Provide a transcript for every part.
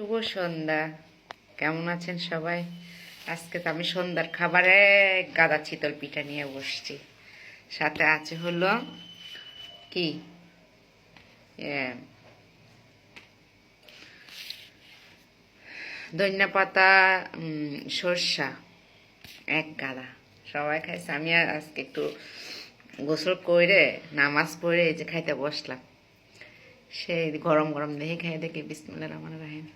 শুভ সন্ধ্যা। কেমন আছেন সবাই? আজকে তো আমি সন্ধ্যার খাবারে গাদা চিতল পিঠা নিয়ে বসছি। সাথে আছে হলো কি? ধনিয়া পাতা সর্ষা, এক গাদা। সবাই খাইছে। আমি আজকে একটু গোসল করে, নামাজ পড়ে এই যে খাইতে বসলাম। সেই গরম গরম দেখে খাই দেখে বিসমিল্লা রহমান রাহিম।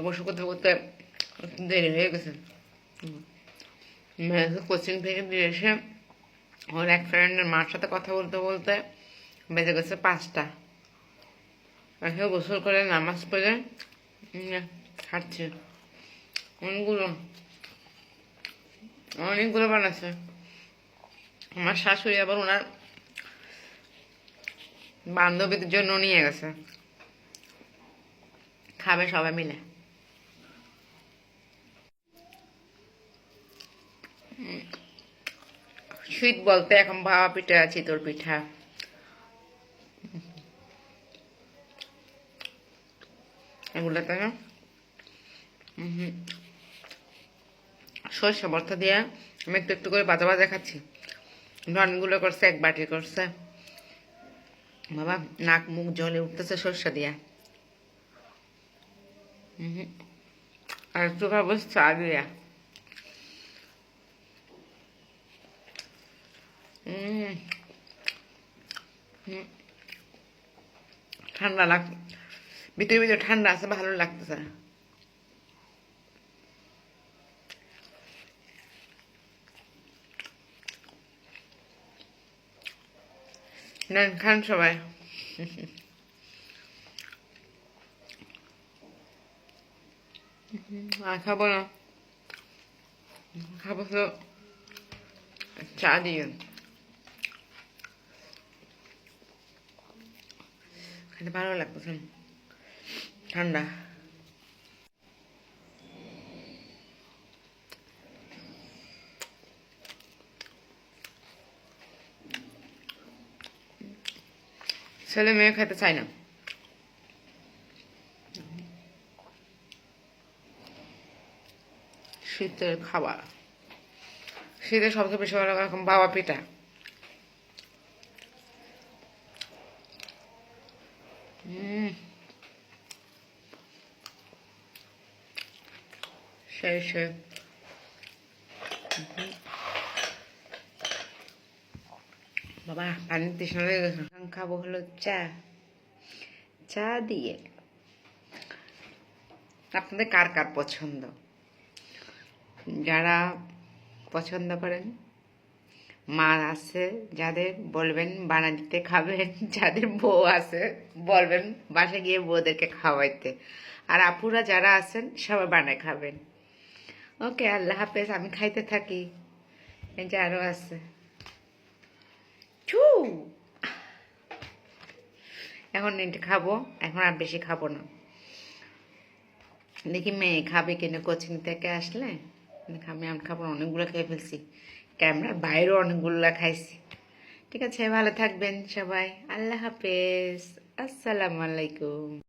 অবশ্য করতে করতে দেরি হয়ে গেছে। কোচিং থেকে দিয়ে এসে ওর এক ফ্রেন্ডের মার সাথে কথা বলতে বলতে বেজে গেছে পাঁচটা। এসে গোসল করে নামাজ পড়ে হাঁটছে অনেকগুলো অনেকগুলো বানাচ্ছে। আমার শাশুড়ি আবার ওনার বান্ধবীদের জন্য নিয়ে গেছে। খাবে সবাই মিলে। শীত বলতে এখন ভাবা পিঠা, চিতল পিঠা। এগুলো তাই না সর্ষে ভর্তা দিয়ে আমি একটু একটু করে বাজা বাজা খাচ্ছি। অনেকগুলো করছে, এক বাটি করছে। বাবা, নাক মুখ জলে উঠতেছে সর্ষে দিয়া। আর একটু খাব চা দিয়া। ঠান্ডা লাগ ভিতরে ভিতরে ঠান্ডা আছে ভালো লাগতেছে নেন খান সবাই আর খাব না খাব তো চা দিয়ে খেতে ভালো লাগতেছে ঠান্ডা ছেলে মেয়ে খেতে চায় না শীতের খাবার। শীতের সবচেয়ে বেশি ভালো এখন বাবা পিঠা। সেই উহুম। বাবা, পানির তৃষ্ণা গেছে। খাব হলো চা। চা দিয়ে। আপনাদের কার কার পছন্দ? যারা পছন্দ করেন, মা আছে যাদের বলবেন বানা দিতে খাবেন, যাদের বউ আছে বলবেন বাসা গিয়ে বউদেরকে খাওয়াইতে। আর আপুরা যারা আছেন সবাই বানায় খাবেন। ওকে, আল্লাহ হাফেজ, আমি খাইতে থাকি। এই যে আরও আছে। ছু! এখন এটা খাব, এখন আর বেশি খাব না। দেখি মেয়ে খাবে কিনা কোচিং থেকে আসলে। আমি আমি খাবার অনেকগুলো খেয়ে ফেলছি। ক্যামেরার বাইরেও অনেকগুলো খাইছি। ঠিক আছে, ভালো থাকবেন সবাই। আল্লাহ হাফেজ। আসসালামু আলাইকুম।